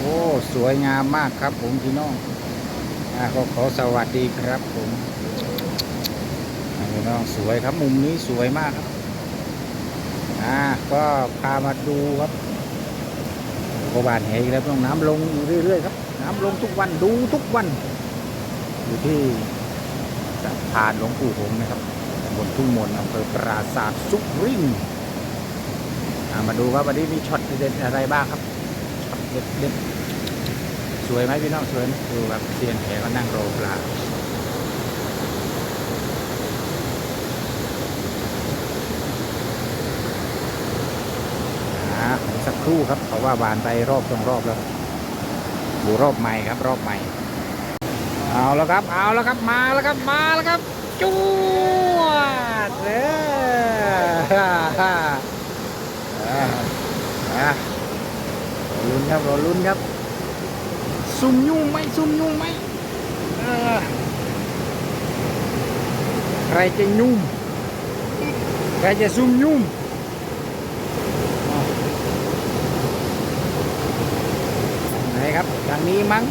โอ้ สวยงามมากครับผมพี่น้องอ่าขอสวัสดีครับผมพี่น้องสวยครับมุมนี้สวยมากครับอ่าก็พามาดูครับโอบานแหอีกแล้วต้องน้ำลงเรื่อยๆครับ น้ำลงทุกวันดูทุกวัน อยู่ที่สะพานหลวงปู่หงนะครับบนทุ่งมนอำเภอปราสาทสุรินทร์อ่ามาดูครับวันนี้มีช็อตเด็ดอะไรบ้างครับ ช็อตเด็ดสวยไหมพี่น้องสวยดูครับเซียนแหก็นั่งรอปลาอ่าสักครู่ครับเพราะว่าบานไปรอบสองรอบแล้วดูรอบใหม่ครับ รอบใหม่ เอาแล้วครับ เอาแล้วครับมาแล้วครับมาแล้วครับจวดเลยอ่าอ่า ลุ้นครับรอลุ้นครับซุ่มยุ่งไหมซุ่มยุ่งไหมเออใครจะยุ่มใครจะซุ่มยุ่มไหนครับทางนี้มั้ง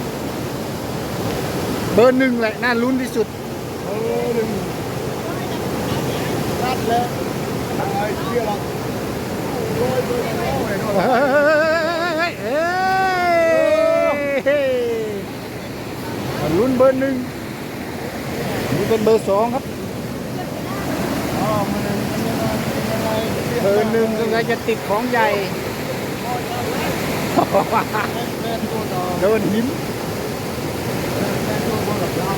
เบอร์หนึ่งแหละน่าลุ้นที่สุดเออหนึ่งรัดเลยอะไรเชี่ยหรอกโรยเบอร์สองเลยเนาะ เฮ้ยเอ้ย เฮ้ลุ้นเบอร์หนึ่งนี่เป็นเบอร์สองครับเบอร์หนึ่งสงสัยจะติดของใหญ่เล่นตัวต่อโดนหินเล่นตัวบนหลับยาว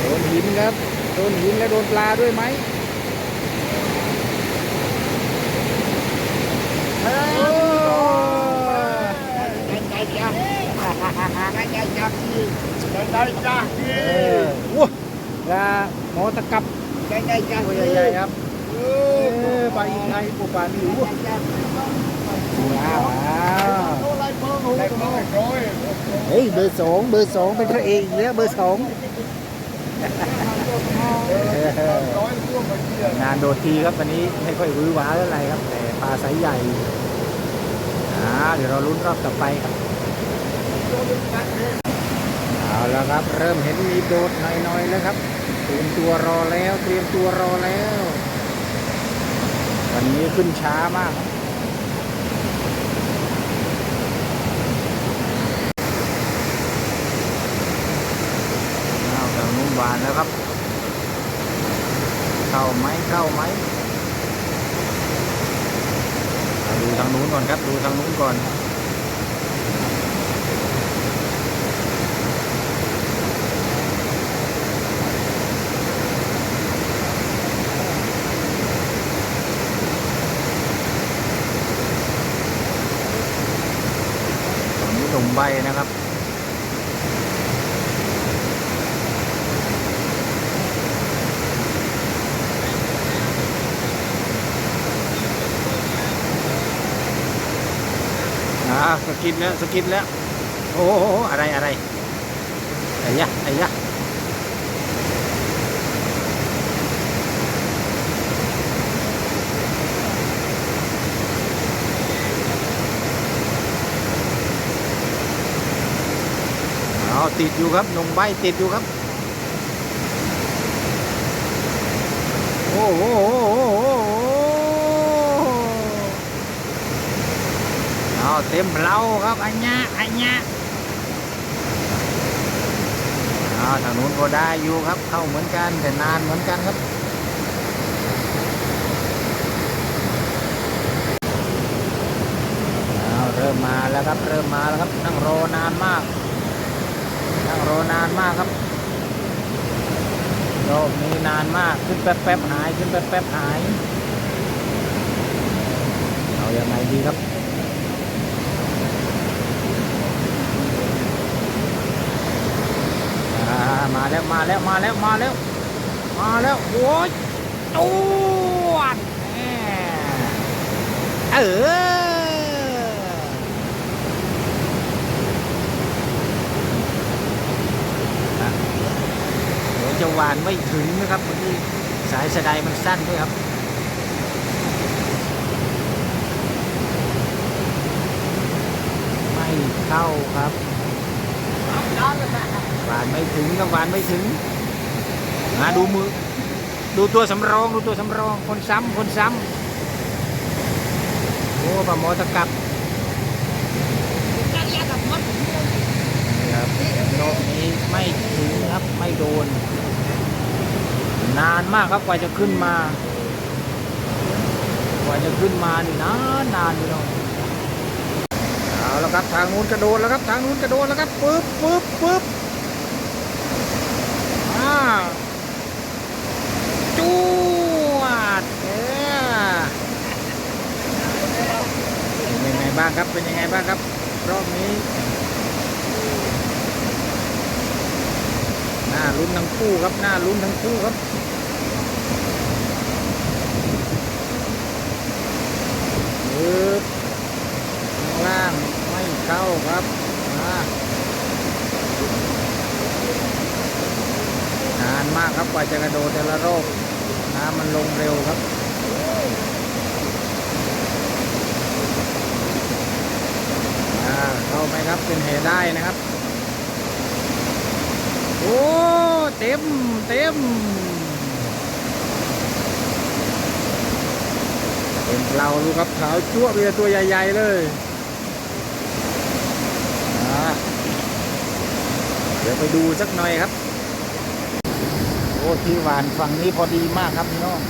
โดนหินครับโดนหินและโดนปลาด้วยไหมเฮ้ โอ้ ยใจจับใจจับที่ใจจับที่ เออ ว้าปลาหมอตะกับใจใจจับตัวใหญ่ๆครับเอเออปลาอีไทยปูปลาหลิวใจจับว้าวว้าวโอ้ไรเพิ่งโอ้ไรเพิ่งโอ้ยเฮ้ยเบอร์สองเบอร์สองเป็นพระเอกอีกแล้วเบอร์สองร้อยร่วมไปเที่ยวงานโดดทีครับวันนี้ไม่ค่อยหวือหวาเท่าไหร่ครับ แต่ปลาไซส์ใหญ่อ่าเดี๋ยวเราลุ้นรอบต่อไปครับ เอาแล้วครับ เริ่มเห็นมีโดดหน่อยๆแล้วครับเตรียมตัวรอแล้ว เตรียมตัวรอแล้ว วันนี้ขึ้นช้ามากครับเอาทางนู้นหวานแล้วครับ เข้าไหมเข้าไหมดูทางนู้นก่อนครับ ดูทางนู้นก่อน ตรงนี้หนุ่มใบนะครับ อ่าสกินแล้วสกินแล้ว โอ้โหอะไรอะไรไอ้ยะไอ้ยะเอาติดอยู่ครับหนุ่มใบติดอยู่ครับ โอ้โหโอ้โหโอ้โหโอ้โห เอาเต็มเราครับอันเนี้ยอันเนี้ยเอาทางนู้นก็ได้อยู่ครับ เข้าเหมือนกันแต่นานเหมือนกันครับเอาเริ่มมาแล้วครับ เริ่มมาแล้วครับ นั่งรอนานมาก นั่งรอนานมากครับรอบนี้นานมากขึ้นแป๊บๆหายขึ้นแป๊บๆหาย เอายังไงดีครับ อ่ามา แล้วมาแล้วมาแล้วมาแล้ว มาแล้วโอ้ยตวดเออเดี๋ยวจะหวานไม่ถึงนะครับวันนี้สายสะไดมันสั้นด้วยครับไม่เข้าครับ วานไม่ถึงครับหวานไม่ถึงมาดูมือ ดูตัวสำรองดูตัวสำรองคนซ้ำคนซ้ำโอ้ปลาหมอตะกับครับรอบนี้ไม่ถึงครับไม่โดน นานมากครับกว่าจะขึ้นมากว่าจะขึ้นมานี่นานนานอยู่เนาะเอาแล้วครับทางนู้นกระโดดแล้วครับทางนู้นกระโดดแล้วครับปึ๊บปึ๊บปึ๊บ จวดเออเป็นยังไงบ้างครับ เป็นยังไงบ้างครับ รอบนี้ หน้าลุ้นทั้งคู่ครับ หน้าลุ้นทั้งคู่ครับปึ๊บข้างล่างไม่เข้าครับมานานมากครับกว่าจะกระโดดแต่ละรอบน้ำมันลงเร็วครับเข้าไหมครับเป็นเหได้นะครับ โอ้เต็มเต็มเป็นเราลูกครับขาวจั่วเรือตัวใหญ่ ๆ เลยเดี๋ยวไปดูสักหน่อยครับ อ้ที่หวานฝั่งนี้พอดีมากครับพี่น้อง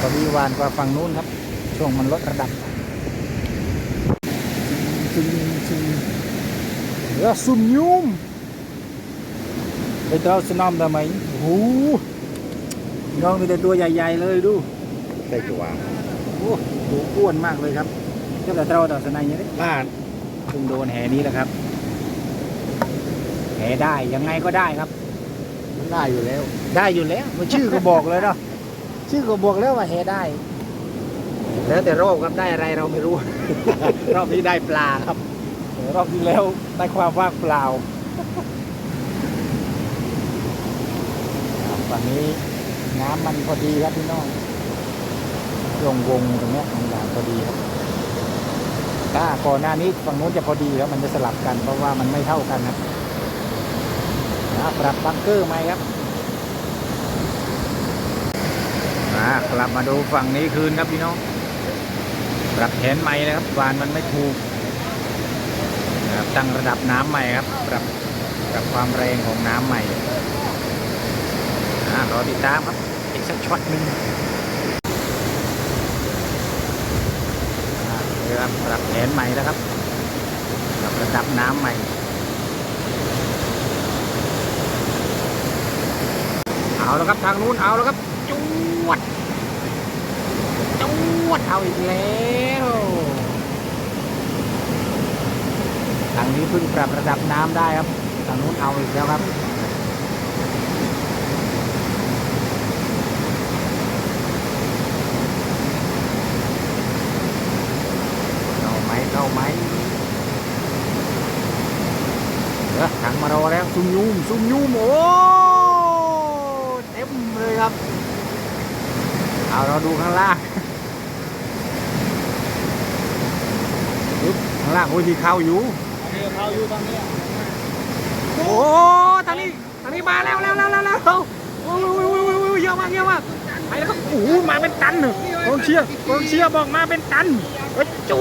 พอดีหวานกว่าฝั่งนู้นครับ ช่วงมันลดระดับจึงจึงเรือซุ่มยุ่มไปเจ้าสนอมทำไมโอ้โหพี่น้องมีแต่ตัวใหญ่ ๆ เลยดูได้กี่วางโอ้โหอ้วนมากเลยครับเจ้าแต่เราต่อสนายอย่างนี้บ้านเพิ่งโดนแหนี้แหละครับแหได้ยังไงก็ได้ครับ ได้อยู่แล้ว ได้อยู่แล้วมันชื่อก็บอกเลยเนาะชื่อก็บอกแล้วว่าแหได้ แล้วแต่รอบครับได้อะไรเราไม่รู้ รอบนี้ได้ปลาครับแต่รอบที่แล้วได้ความว่างเปล่าครับฝั่งนี้น้ำมันพอดีครับพี่น้องวงวงตรงเนี้ยมันอย่างพอดีครับ ถ้าก่อนหน้านี้ฝั่งนู้นจะพอดีครับมันจะสลับกันเพราะว่ามันไม่เท่ากันครับ อ่าปรับบังเกอร์ไหม่ครับอ่ากลับมาดูฝั่งนี้คืนครับพี่น้อง ปรับแผนใหม่นะครับวานมันไม่ถูกนะครับตั้งระดับน้ำใหม่ครับ ปรับปรับความแรงของน้ำใหม่รอติดตามครับอีกสักช็อตหนึ่งอ่าเรือปรับแผนใหม่แล้วครับปรับระดับน้ำใหม่ เอาแล้วครับทางนู้นเอาแล้วครับจวดจวดเอาอีกแล้วทางนี้เพิ่งปรับระดับน้ำได้ครับทางนู้นเอาอีกแล้วครับเข้าไหมเข้าไหมเดี๋ยวถังมารอแล้วซุ่มยูมซุ่มยูมโอ้ ต็มเลยครับ เอาเราดูข้างล่างปึ๊บข้างล่างโอ้ยมีเข้าอยู่เรือเขาอยู่ตรงนี้โอ้ทางนี้ทางนี้มาแล้วแล้วแล้วแล้วแล้วโอ้ยโอ้ยโอ้ยโอ้ยโอ้ยเยอะมากเยอะมากไปแล้วครับโอ้โหมาเป็นตันเลยกองเชียร์กองเชียร์บอกมาเป็นตันเฮ้ยจ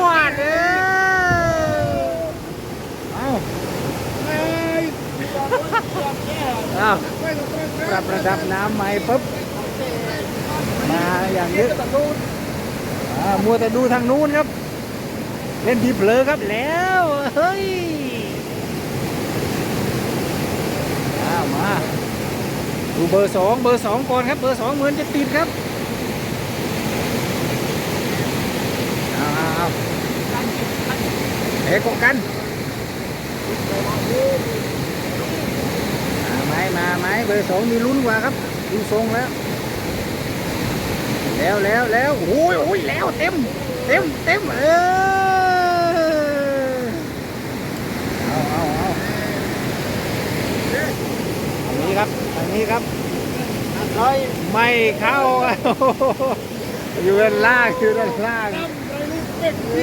วดเอ้ยเอ้าเฮ้ยบ อ้าวปรับระดับน้ำใหม่ปุ๊บ มาอย่างนี้อ่ามัวแต่ดูทางนู้นครับ เล่นทีเผลอครับแล้วเฮ้ยอ้าวมาดูเบอร์สองเบอร์สองก่อนครับ เบอร์สองเหมือนจะติดครับเอาเอาเอาเฮ้กกันมาไหมมาไหม เบอร์สองมีลุ้นกว่าครับดูทรงแล้ว แล้วแล้วแล้วโอ้ยโอ้ยแล้วเต็ม เต็มเต็มเออเอาเอาเอาทางนี้ครับทางนี้ครับร้อยไม่เข้าอยู่ด้านล่างอยู่ด้านล่างโอ้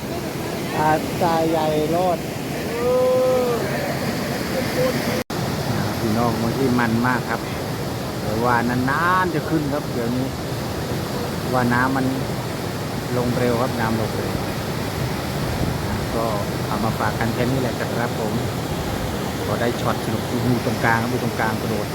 อาตาใหญ่รอดพี่น้องมันที่มันมากครับแต่ว่านานๆจะขึ้นครับเดี๋ยวนี้ ว่าน้ำมันลงเร็วครับน้ำลงเร็วก็เอามาฝากกันแค่นี้แหละครับผม ก็ได้ช็อตสนุกดูตรงกลางดูตรงกลางกระโดด